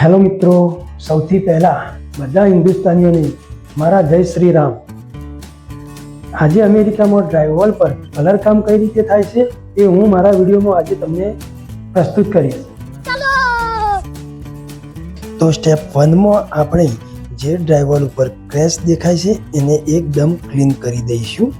Hello મિત્રો, સૌથી પહેલાં બધા હિન્દુસ્તાનીઓને મારા જય શ્રી રામ. આજે અમેરિકામાં ડ્રાઈવોલ પર કલર કામ કઈ રીતે થાય છે એ હું મારા વિડીયોમાં આજે તમને પ્રસ્તુત કરીશ. તો સ્ટેપ વનમાં આપણે જે ડ્રાઈવોલ ઉપર ક્રેશ દેખાય છે એને એકદમ ક્લીન કરી દઈશું.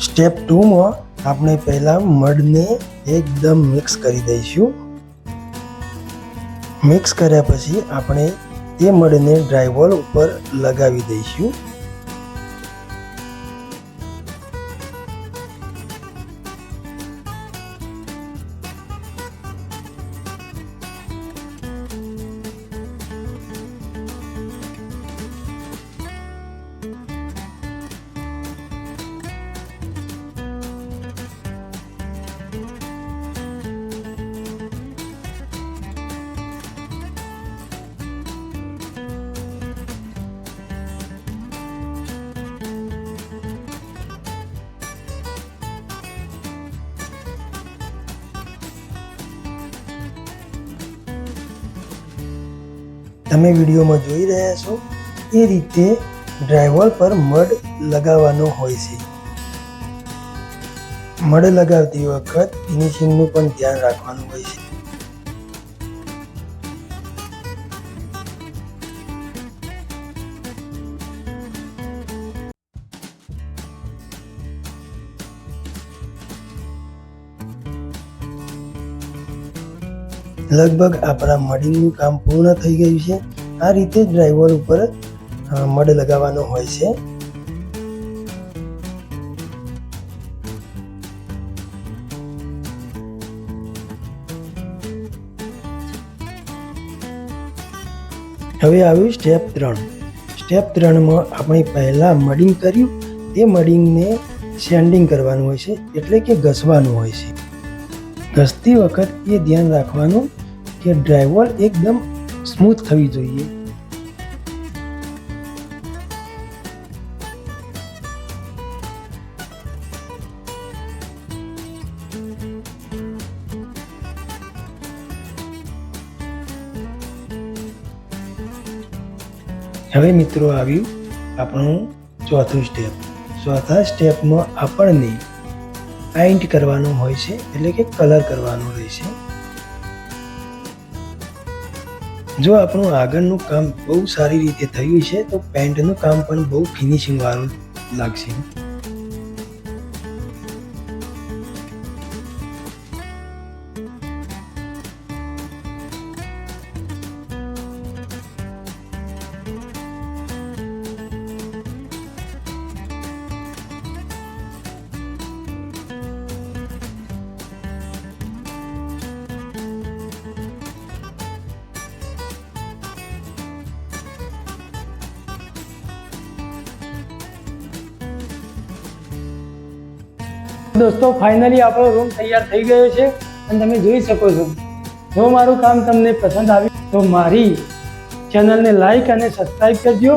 સ્ટેપ ટુમાં આપણે પહેલાં મડને એકદમ મિક્સ કરી દઈશું. મિક્સ કર્યા પછી આપણે એ મડને ડ્રાયવોલ ઉપર લગાવી દઈશું. તમે વિડીયોમાં જોઈ રહ્યા છો એ રીતે ડ્રાઈવર પર મડ લગાવવાનો હોય છે. મડ લગાવતી વખત ફિનિશિંગનું પણ ધ્યાન રાખવાનું હોય છે. લગભગ આપણા મડિંગનું કામ પૂર્ણ થઈ ગયું છે. આ રીતે ડ્રાઈવર ઉપર મડ લગાવવાનો હોય છે. હવે આવ્યું સ્ટેપ ત્રણ. સ્ટેપ ત્રણમાં આપણે પહેલાં મડિંગ કર્યું. તે મડિંગને સેન્ડિંગ કરવાનું હોય છે, એટલે કે ઘસવાનું હોય છે. ઘસતી વખત એ ધ્યાન રાખવાનું કે ડ્રાઈવર એકદમ સ્મૂથ થવી જોઈએ. હવે મિત્રો આવ્યું આપણું ચોથું સ્ટેપ ચોથા સ્ટેપમાં આપણને પેઇન્ટ કરવાનું હોય છે, એટલે કે કલર કરવાનો રહેશે જો આપણું આગળનું કામ બહુ સારી રીતે થયું છે, તો પેન્ટનું કામ પણ બહુ ફિનિશિંગ વાળું લાગશે. દોસ્તો ફાઇનલી આપણો રૂમ તૈયાર થઈ ગયો છે અને તમે જોઈ શકો છો. જો મારું કામ તમને પસંદ આવ્યું, તો મારી ચેનલને લાઈક અને સબસ્ક્રાઈબ કરજો.